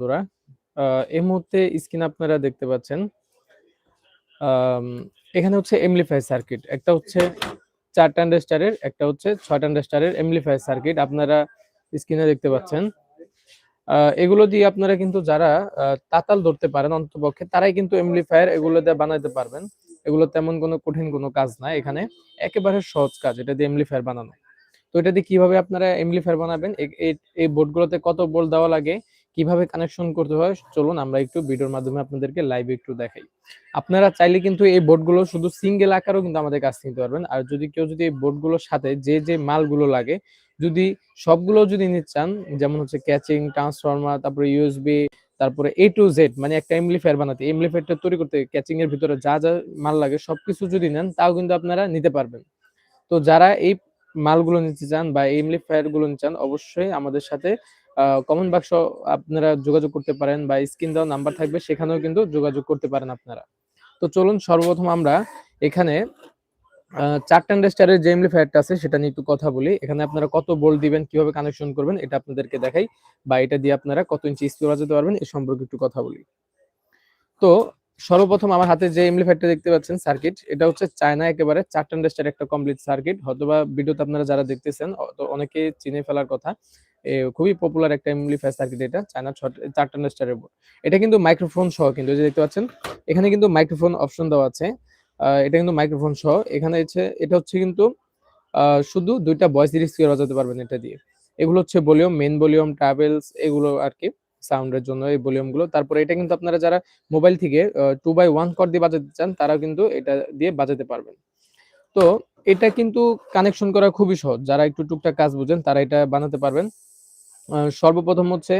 বন্ধুরা এই মুহূর্তে স্ক্রিনে আপনারা দেখতে পাচ্ছেন এখানে হচ্ছে এমপ্লিফায়ার সার্কিট। একটা হচ্ছে ৪ ট্রানজিস্টরের, একটা হচ্ছে ৬ ট্রানজিস্টরের এমপ্লিফায়ার সার্কিট আপনারা স্ক্রিনে দেখতে পাচ্ছেন। এগুলো দিয়ে আপনারা কিন্তু যারা তাতাল ধরতে পারেন অন্ততপক্ষে তারাই কিন্তু এমপ্লিফায়ার এগুলো দিয়ে বানাইতে পারবেন। এগুলো তেমন কোনো কঠিন কোনো কাজ না এখানে। একেবারে সহজ কাজ এটা দিয়ে এমপ্লিফায়ার বানানো। তো এটা দিয়ে কীভাবে আপনারা এমপ্লিফায়ার বানাবেন এই বোর্ডগুলোতে কত ভোল্ট দেওয়া লাগে, কীভাবে কানেকশন করতে হয় চলুন আমরা একটু ভিডিওর মাধ্যমে আপনাদেরকে লাইভে একটু দেখাই। আপনারা চাইলে কিন্তু এই বোর্ডগুলো শুধু সিঙ্গেল আকারেও কিন্তু আমাদের কাছ নিতে পারবেন। আর যদি কেউ যদি এই বোর্ডগুলোর সাথে যে, যে মালগুলো লাগে যদি সবগুলো যদি নিতে চান যেমন হচ্ছে ক্যাচিং, ট্রান্সফরমার, তারপরে ইউএসবি, তারপরে এ টু জেড মানে একটা এমপ্লিফায়ার বানাতে এমপ্লিফায়ারটা তৈরি করতে ক্যাচিং এর ভিতরে যা, যা মাল লাগে সবকিছু যদি নেন তাও কিন্তু আপনারা নিতে পারবেন। তো যারা এই মালগুলো নিতে চান বা এই এমপ্লিফায়ারগুলো নিতে চান অবশ্যই আমাদের সাথে কমেন্ট বাক্স আপনারা যোগাযোগ করতে পারেন বা স্ক্রিন দেওয়া নাম্বার থাকবে সেখানেও কিন্তু যোগাযোগ করতে পারেন আপনারা। তো চলুন সর্বপ্রথম আমরা এখানে আ ৪ স্টারের যে এমপ্লিফায়ারটা আছে সেটা নিয়ে একটু কথা বলি। এখানে আপনারা কত ভোল্ট দিবেন, কীভাবে কানেকশন করবেন এটা আপনাদেরকে দেখাই বা এটা দিয়ে আপনারা কত ইঞ্চি স্পিড বাজাতে পারবেন এ সম্পর্কে একটু কথা বলি। তো সর্বপ্রথম আমার হাতে যে এমপ্লিফায়ারটা দেখতে পাচ্ছেন সার্কিট এটা হচ্ছে চায়না একেবারে ৪ ট্রানজিস্টরের একটা কমপ্লিট সার্কিট। হয়তোবা ভিডিওতে আপনারা যারা দেখতেছেন অ তো অনেকেই চিনে ফেলার কথা। খুবই পপুলার একটা এমপ্লিফায়ার সার্কিট এটা চায়না ছ ৪ ট্রানজিস্টরের বোর্ড। এটা কিন্তু মাইক্রোফোন সহ কিন্তু যে দেখতে পাচ্ছেন এখানে কিন্তু মাইক্রোফোন অপশন দেওয়া আছে। এটা কিন্তু মাইক্রোফোন সহ। এখানে হচ্ছে এটা হচ্ছে কিন্তু শুধু ২ টা ভয়েসের স্পিকার বাজাতে পারবেন এটা দিয়ে। এগুলো হচ্ছে ভলিউম, মেন ভলিউম, ট্রাভেলস এগুলো আরকি সাউন্ডের জন্য এই ভলিউমগুলো। তারপরে এটা কিন্তু আপনারা যারা মোবাইল থেকে টু বাই ওয়ান কর দিয়ে বাজাতে চান, তারাও কিন্তু এটা দিয়ে বাজাতে পারবেন। তো এটা কিন্তু কানেকশন করা খুবই সহজ। যারা একটু টুকটাক কাজ বুঝেন, তারা এটা বানাতে পারবেন। সর্বপ্রথম হচ্ছে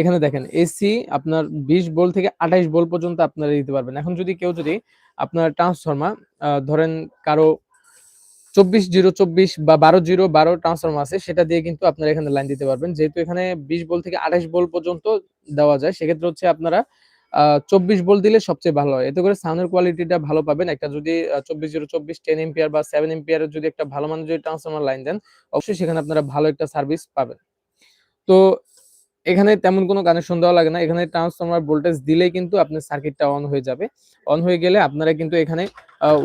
এখানে দেখেন এসি আপনার ২০ ভোল্ট থেকে ২৮ ভোল্ট পর্যন্ত আপনারা দিতে পারবেন। এখন যদি কেউ যদি আপনার ট্রান্সফরমার আ ধরেন কারও ২৪০২৪ বা ১২০১২ ট্রান্সফরমার আছে, সেটা দিয়ে কিন্তু আপনারা এখানে লাইন দিতে পারবেন। যেহেতু এখানে ২০ ভোল্ট থেকে ২৮ ভোল্ট পর্যন্ত দেওয়া যায়, সেক্ষেত্রে হচ্ছে আপনারা ২৪ ভোল্ট দিলে সবচেয়ে ভালো হয়। এতে করে সাউন্ডের কোয়ালিটিটা ভালো পাবেন। একটা যদি আ ২৪০২৪ 10 এম্পিয়ার বা 7 এম্পিয়ারের যদি একটা ভালো মানের যদি ট্রান্সফরমার লাইন দেন, অবশ্যই সেখানে আপনারা ভালো একটা সার্ভিস পাবেন। তো এখানে তেমন কোনো কানেকশন দেওয়া লাগে না। এখানে ট্রান্সফরমার ভোল্টেজ দিলেই কিন্তু আপনার সার্কিটটা অন হয়ে যাবে। অন হয়ে গেলে আপনারা কিন্তু এখানে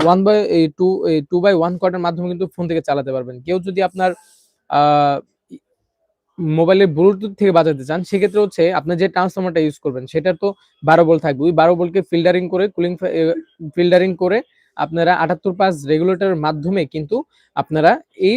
1 বাই এই টু এই 2/1 কর্ডের মাধ্যমে কিন্তু ফোন থেকে চালাতে পারবেন। কেউ যদি আপনার মোবাইলের ব্লুটুথ থেকে বাজাতে চান, সেক্ষেত্রে হচ্ছে আপনার যে ট্রান্সফরমারটা ইউজ করবেন সেটার তো ১২ ভোল্ট থাকবে। ওই ১২ ভোল্টকে ফিল্টারিং করে কুলিং ফিল্টারিং করে আপনারা ৭৮ পাস রেগুলেটরের মাধ্যমে কিন্তু আপনারা এই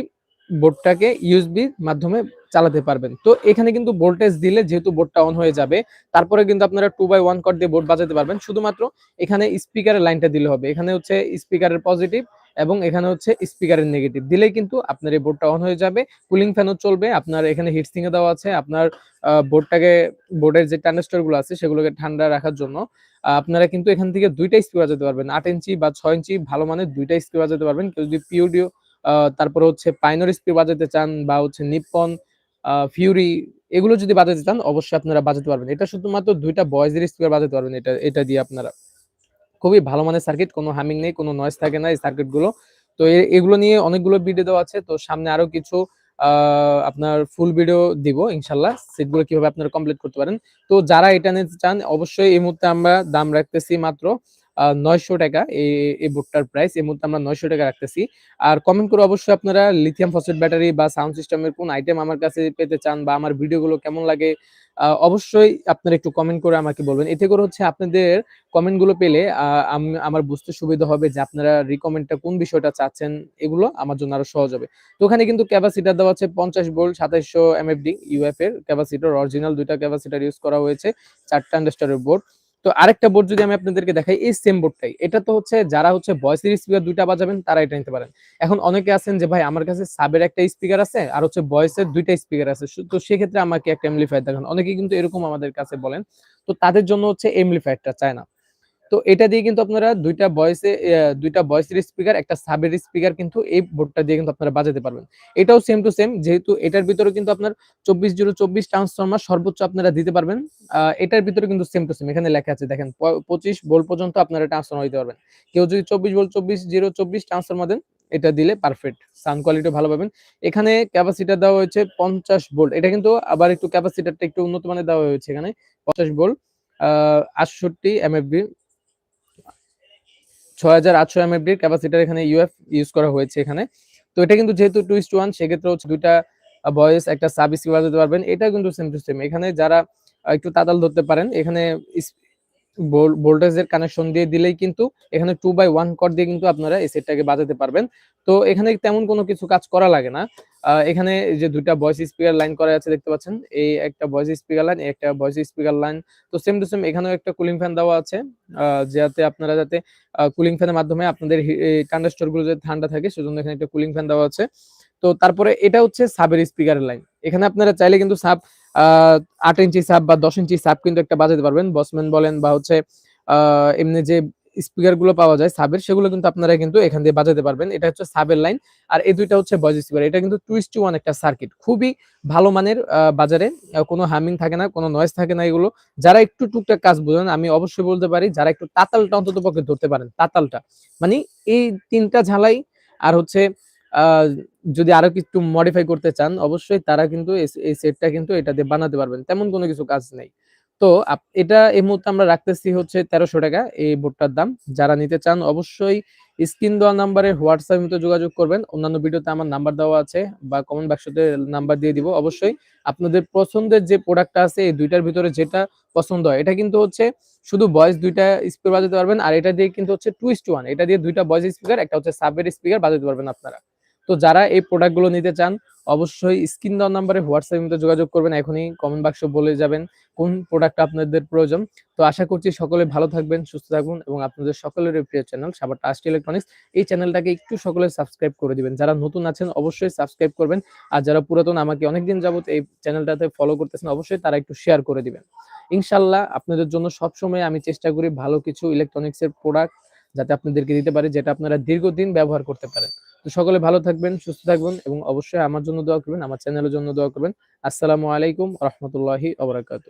বোর্ডটাকে ইউএসবির মাধ্যমে চালাতে পারবেন। তো এখানে কিন্তু ভোল্টেজ দিলে যেহেতু বোর্ডটা অন হয়ে যাবে তারপরে কিন্তু আপনারা 2/1 কর্ড দিয়ে বোর্ড বাজাতে পারবেন। শুধুমাত্র এখানে স্পিকারের লাইনটা দিলে হবে। এখানে হচ্ছে স্পিকারের পজিটিভ এবং এখানে হচ্ছে স্পিকারের নেগেটিভ। দিলেই কিন্তু আপনার এই বোর্ডটা অন হয়ে যাবে। কুলিং ফ্যানও চলবে। আপনার এখানে হিটসিঙ্ক ও দেওয়া আছে। আপনার বোর্ডটাকে বোর্ডের যে ট্রানজিস্টরগুলো আছে সেগুলোকে ঠান্ডা রাখার জন্য আপনারা কিন্তু এখান থেকে ২ টা স্পিকার বাজাতে পারবেন। আট ইঞ্চি বা ছয় ইঞ্চি ভালো মানের ২ টা স্পিকার বাজাতে পারবেন। কেউ যদি পিওডিও আ তারপরে হচ্ছে পাইনর স্পিকার বাজাতে চান বা হচ্ছে নিপ্পন, আ ফিউরি এগুলো যদি বাজাতে চান অবশ্যই আপনারা বাজাতে পারবেন। এটা শুধুমাত্র ২ টা ভয়েসের স্পিকার বাজাতে পারবেন এটা এটা দিয়ে আপনারা। খুবই ভালো মানের সার্কিট কোনো হামিং নেই, কোনো নয়েজ থাকে না এই সার্কিটগুলো। তো এগুলো নিয়ে অনেকগুলো ভিডিও দেওয়া আছে। তো সামনে আরও কিছু আপনার ফুল ভিডিও দিব ইনশাআল্লাহ। সেটগুলো কীভাবে আপনারা কমপ্লিট করতে পারেন। তো যারা এটা নিতে চান অবশ্যই এই মুহূর্তে আমরা দাম রাখতেছি মাত্র আ ৳৯০০ এই বোর্ডটার প্রাইস। এই মুহূর্তে আমরা ৳৯০০ রাখতেছি। আর কমেন্ট করে অবশ্যই আপনারা লিথিয়াম ফসফেট ব্যাটারি বা সাউন্ড সিস্টেমের কোন আইটেম আমার কাছে পেতে চান বা আমার ভিডিওগুলো কেমন লাগে অবশ্যই আপনারা একটু কমেন্ট করে আমাকে বলবেন। এতে করে হচ্ছে আপনাদের কমেন্টগুলো পেলে আমার বুঝতে সুবিধা হবে যে আপনারা রিকমেন্ডটা কোন বিষয়টা চাচ্ছেন, এগুলো আমার জন্য আরও সহজ হবে। তো ওখানে কিন্তু ক্যাপাসিটার দেওয়া আছে ৫০ ভোল্ট ২৭০০ এমএফডি ইউএফ এর ক্যাপাসিটার অরিজিনাল ২ ক্যাপাসিটার ইউজ করা হয়েছে ৪ ট্রানজিস্টরের বোর্ড। তো আরেকটা বোর্ড যদি আমি আপনাদেরকে দেখাই, এই সেম বোর্ডটাই। এটা তো হচ্ছে যারা হচ্ছে ভয়েসের স্পিকার দুইটা বাজাবেন, তারা এটা নিতে পারেন। এখন অনেকে আছেন যে, ভাই, আমার কাছে সাবের একটা স্পিকার আছে আর হচ্ছে ভয়েসের ২ টা স্পিকার আছে। তো সেক্ষেত্রে আমাকে একটা এমপ্লিফায়ার দেখান। অনেকে কিন্তু এরকম আমাদের কাছে বলেন। তো তাদের জন্য হচ্ছে এমপ্লিফায়ারটা চায় না। তো এটা দিয়ে কিন্তু আপনারা ২ টা ভয়েসে ইয়া ২ টা ভয়েসের স্পিকার, একটা সাবের স্পিকার কিন্তু এই বোর্ডটা দিয়ে কিন্তু আপনারা বাজাতে পারবেন। এটাও সেম টু সেম যেহেতু এটার ভিতরে কিন্তু আপনার ২৪০২৪ ট্রান্সফরমার সর্বোচ্চ আপনারা দিতে পারবেন। এটার ভিতরে কিন্তু সেম টু সেম এখানে লেখা আছে দেখেন প ২৫ ভোল্ট পর্যন্ত আপনারা ট্রান্সফরমার দিতে পারবেন। কেউ যদি ২৪ ভোল্ট ২৪০২৪ ট্রান্সফরমার দেন এটা দিলে পারফেক্ট সাউন্ড কোয়ালিটি ভালো পাবেন এখানে ক্যাপাসিটার দেওয়া হয়েছে পঞ্চাশ ভোল্ট এটা কিন্তু আবার একটু ক্যাপাসিটারটা একটু উন্নত মানের দেওয়া হয়েছে এখানে পঞ্চাশ ভোল্ট আটষট্টি এমএফবি ছয় হাজার আটশো এমএফডির ক্যাপাসিটার এখানে ইউএফ ইউজ করা হয়েছে এখানে। তো এটা কিন্তু যেহেতু টু ইস্ট ওয়ান সেক্ষেত্রে হচ্ছে দুইটা ভয়েস একটা সাব স্কিপার দিতে পারবেন। এটা কিন্তু সেম টু সেম এখানে যারা একটু তাতাল ধরতে পারেন, এখানে ভোল্টেজের কানেকশন দিয়ে দিলেই কিন্তু এখানে টু বাই ওয়ান কট দিয়ে কিন্তু আপনারা এই সেটটাকে বাজাতে পারবেন। তো এখানে তেমন কোনো কিছু কাজ করা লাগে না। এখানে যে দুইটা ভয়েস স্পিকার লাইন করা আছে দেখতে পাচ্ছেন, এই একটা ভয়েস স্পিকার লাইন একটা ভয়েস স্পিকার লাইন তো সেম টু সেম এখানেও একটা কুলিং ফ্যান দেওয়া আছে যাতে আপনারা যাতে কুলিং ফ্যানের মাধ্যমে আপনাদেরগুলো যাতে ঠান্ডা থাকে সেজন্য এখানে একটা কুলিং ফ্যান দেওয়া আছে। তো তারপরে এটা হচ্ছে সাবের স্পিকারের লাইন এখানে আপনারা চাইলে কিন্তু সাব আট ইঞ্চি সাব বা দশ ইঞ্চি সাব কিন্তু একটা বাজাতে পারবেন। বসম্যান বলেন বা হচ্ছে এমনি যে স্পিকারগুলো পাওয়া যায় সাবের সেগুলো কিন্তু আপনারা কিন্তু এখান দিয়ে বাজাতে পারবেন। এটা হচ্ছে সাবের লাইন আর এই দুইটা হচ্ছে ভয়েস স্পিকার এটা কিন্তু টুইস্ট ওয়ান একটা সার্কিট খুবই ভালো মানের বাজারে। কোনো হামিং থাকে না কোনো নয়েজ থাকে না এগুলো। যারা একটু টুকটাক কাজ বুঝেন আমি অবশ্যই বলতে পারি যারা একটু তাতালটা অন্তত পক্ষে ধরতে পারেন তাতালটা। মানে এই তিনটা ঝালাই আর হচ্ছে আহ, যদি আরও কিছু মডিফাই করতে চান, অবশ্যই তারা কিন্তু এই সেটটা কিন্তু এটা দিয়ে বানাতে পারবেন। তেমন কোনো কিছু কাজ নেই। তো এটা এই মুহূর্তে আমরা রাখতেছি হচ্ছে তেরোশো টাকা এই বোর্ডটার দাম। যারা নিতে চান অবশ্যই স্ক্রিন দেওয়া নাম্বারে হোয়াটসঅ্যাপ মতো যোগাযোগ করবেন। অন্যান্য ভিডিওতে আমার নাম্বার দেওয়া আছে বা কমেন্ট বাক্সতে নাম্বার দিয়ে দিব। অবশ্যই আপনাদের পছন্দের যে প্রোডাক্টটা আছে, এই দুইটার ভিতরে যেটা পছন্দ হয়, এটা কিন্তু হচ্ছে শুধু ভয়েস দুইটা স্পিকার বাজাতে পারবেন। আর এটা দিয়ে কিন্তু হচ্ছে টুইস্ট ওয়ান এটা দিয়ে দুইটা ভয়েস স্পিকার একটা হচ্ছে সাবের স্পিকার বাজাতে পারবেন আপনারা। তো যারা এই প্রোডাক্টগুলো নিতে চান, অবশ্যই স্ক্রিন দেওয়া নাম্বারে হোয়াটসঅ্যাপ যোগাযোগ করবেন। এখনই কমেন্ট বাক্স বলে যাবেন কোন প্রোডাক্ট আপনাদের প্রয়োজন। তো আশা করছি সকলে ভালো থাকবেন, সুস্থ থাকবেন এবং আপনাদের সকলের প্রিয় চ্যানেল সাবার টাস্ট ইলেকট্রনিক্স এই চ্যানেলটাকে একটু সকলে সাবস্ক্রাইব করে দিবেন। যারা নতুন আছেন, অবশ্যই সাবস্ক্রাইব করবেন। আর যারা পুরাতন, আমাকে অনেকদিন যাবত এই চ্যানেলটাতে ফলো করতেছেন, অবশ্যই তারা একটু শেয়ার করে দিবেন। ইনশাল্লাহ আপনাদের জন্য সবসময় আমি চেষ্টা করি ভালো কিছু ইলেকট্রনিক্স এর প্রোডাক্ট যাতে আপনাদেরকে দিতে পারি, যেটা আপনারা দীর্ঘদিন ব্যবহার করতে পারেন। তো সকলে ভালো থাকবেন সুস্থ থাকবেন এবং অবশ্যই আমার জন্য দোয়া করবেন আমার চ্যানেলের জন্য দোয়া করবেন আসসালামু আলাইকুম রহমতুল্লাহি অবরাকাত